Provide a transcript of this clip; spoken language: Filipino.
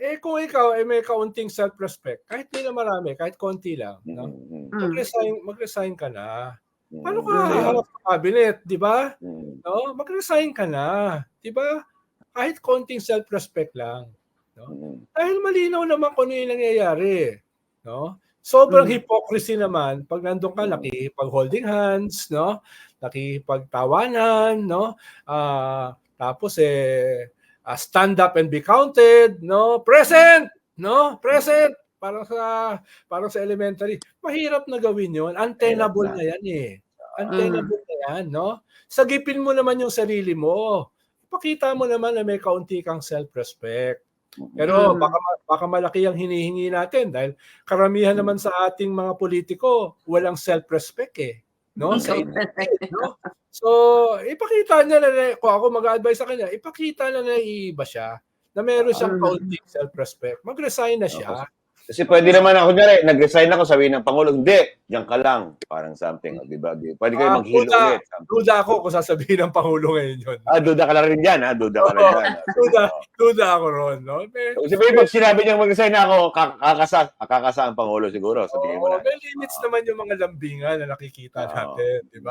Eh, kung ikaw ay may kaunting self-respect, kahit di na marami, kahit konti lang, no? Mm. Hmm. Mag-resign mag-resign ka na. Paano Mm. ka haharap sa cabinet, 'di ba? No, mag-resign ka na, 'di ba? Kahit konting self-respect lang, no? Dahil malinaw naman kung ano yung nangyayari, no? Sobrang Mm. hypocrisy naman pag nandun ka nakikipag-holding hands, no? Nakikipagtawanan, no? Ah, tapos eh ah, stand up and be counted, no? Present, no? Present parang sa parang sa elementary. Mahirap na gawin 'yon. Untenable na. 'yan eh. Untenable na 'yan, no? Sagipin mo naman yung sarili mo. Ipakita mo naman na may kaunti kang self-respect. Pero Mm. baka baka malaki ang hinihingi natin dahil karamihan naman sa ating mga politiko walang self-respect eh, no? Sa no? So, ipakita na, na kung ako mag-advise sa kanya, ipakita na naiiba siya, na meron siyang kaunting self-respect. Mag-resign na siya. Kasi pwede naman ako, kunyari, nag-resign ako, sabihin ng Pangulo, hindi, diyan ka lang. Parang something, di ba? Di- Pwede kayo Ah, maghilo duda. ulit. something. Duda ako kung sasabihin ng Pangulo ngayon yun. Ah, duda ka na rin dyan, ha? Duda ka Oo, dyan. duda. Duda ako ron, no? May, So, sabihin, pag sinabi niyang mag-resign ako, kak- kakasa, kakasa ang Pangulo siguro. Sa tingin mo na. may limits naman yung mga lambingan na nakikita natin, di ba?